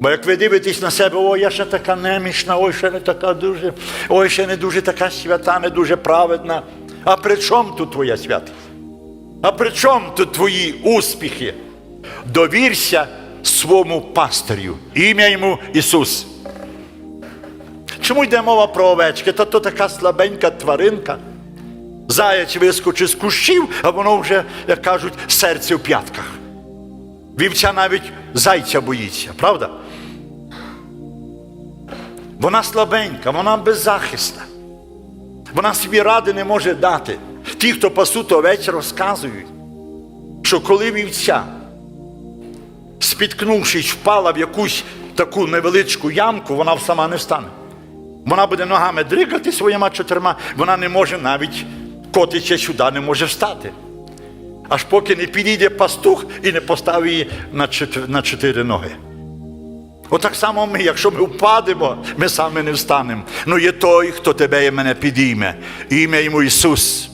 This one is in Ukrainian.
Бо як ви дивитесь на себе, ой, я ще така немічна, ой, ще не така дуже, ой, ще не дуже така свята, не дуже праведна. А при чому тут твоя святість? А при чому тут твої успіхи? Довірся своєму пастирю, ім'я йому Ісус. Чому йде мова про овечки? Та то така слабенька тваринка. Заяць вискочить з кущів, а воно вже, як кажуть, серце в п'ятках. Вівця навіть зайця боїться, правда? Вона слабенька, вона беззахисна. Вона собі ради не може дати. Ті, хто пасуть овець, розказують, що коли вівця, спіткнувшись, впала в якусь таку невеличку ямку, вона сама не встане. Вона буде ногами дригати своїми чотирма, вона не може навіть котиться сюди, не може встати. Аж поки не підійде пастух і не поставить її на чотири ноги. Отак само ми, якщо ми впадемо, ми самі не встанемо. Ну є той, хто тебе і мене підійме. Ім'я йому Ісус.